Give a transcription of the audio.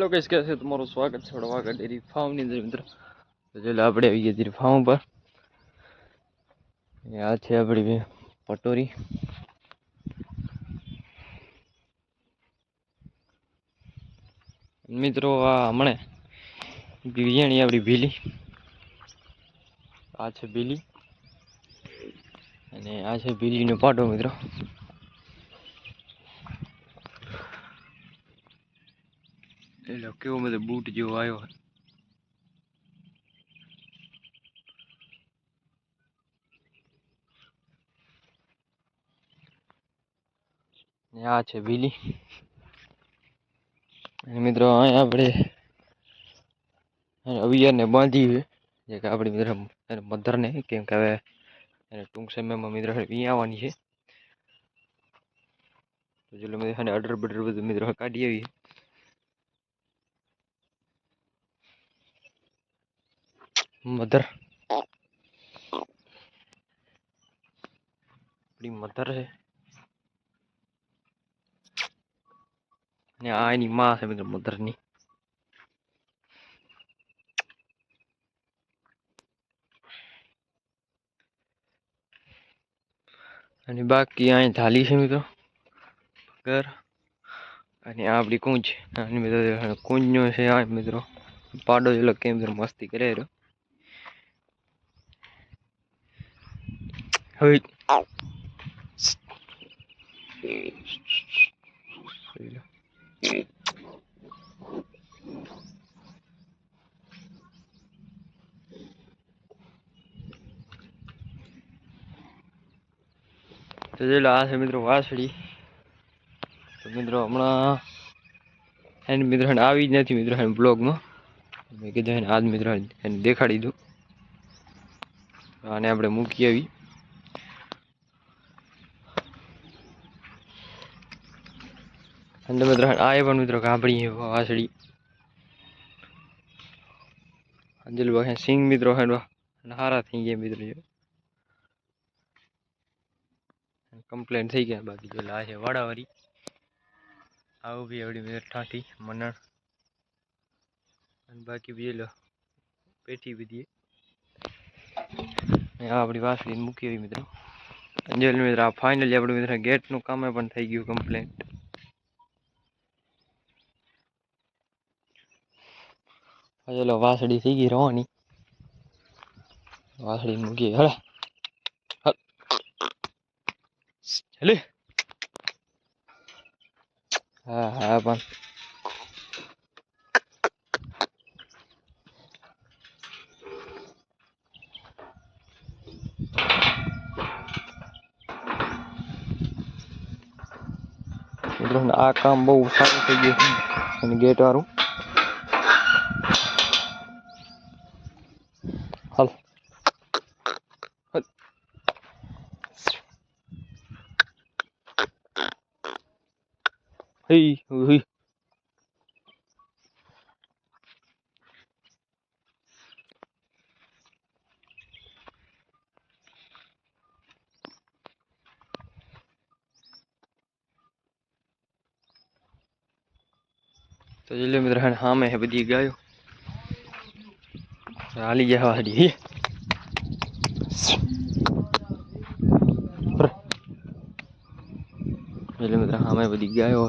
Hello કઈશ કે છે? તમારું સ્વાગત છે વાગડ ડેરી ફાર્મની અંદર મિત્રો. તો ચાલો આપણે આવી ડેરી ફાર્મ પર આ છે આપણી પટોરી. મિત્રો, આ હમણે બિરયાણી આપણી ભીલી. આ છે ભીલી. અને આ છે ભીલીનો પાટો, મિત્રો. એટલે કેવો બધો બૂટ જેવો આવ્યો આ છે બીલી મિત્રો અહીંયા આપણે અવિયારને બાંધી જે કે આપણી મિત્ર એને મધરને, કેમ કે હવે એને ટૂંક સમયમાં મિત્ર અહીંયા આવવાની છે. તો ચલો મિત્ર બધું મિત્રો કાઢી આવી મધર આપણી મધર છે અને આ એની માં છે મિત્રો મધરની અને બાકી અહીં થાલી છે મિત્રો ઘર અને આ આપણી કુંજ અને મિત્રો કુંજનો છે આ મિત્રો પાડો જેલો કેમ મિત્રો મસ્તી કરે રહ્યો હવે તો જે આ છે મિત્રો વાસળી. તો મિત્રો હમણાં એને મિત્રો આવી જ નથી મિત્રો એને બ્લોગમાં. મેં કીધું એને આજ મિત્રો એને દેખાડી દઉં. આને આપણે મૂકી આવી. અને મિત્રો, આ પણ મિત્રો ગાભડી વાસળી. અંજલ ભાઈ સિંગ મિત્રો હારા થઈ ગયા મિત્રો જો કમ્પ્લેન થઈ ગયા બાકી જો લા છે વાડાવાળી. આવું બી એવડી મિનિટ ઠાઠી, મનણ. અને બાકી બી લો પેટી બધી આ આપણી વાસળી મૂકી હોય મિત્રો. અંજલ મિત્ર, આ ફાઇનલી આપણે મિત્ર ગેટનું કામે પણ થઈ ગયું કમ્પ્લેન્ટ ચલો વાસળી થઈ ગઈ રવાની. વાસળી મૂકી હળે. હેલે. હા હા પણ. આ કામ બહુ સારું થઈ ગયું અને ગેટ વાળું. હાલ હાલ. હઈ હઈ તો જલ્દી મિત્ર સામે હે બધી ગાયો હાલી ગયા હારી એટલે મિત્ર સામે બધી ગાયો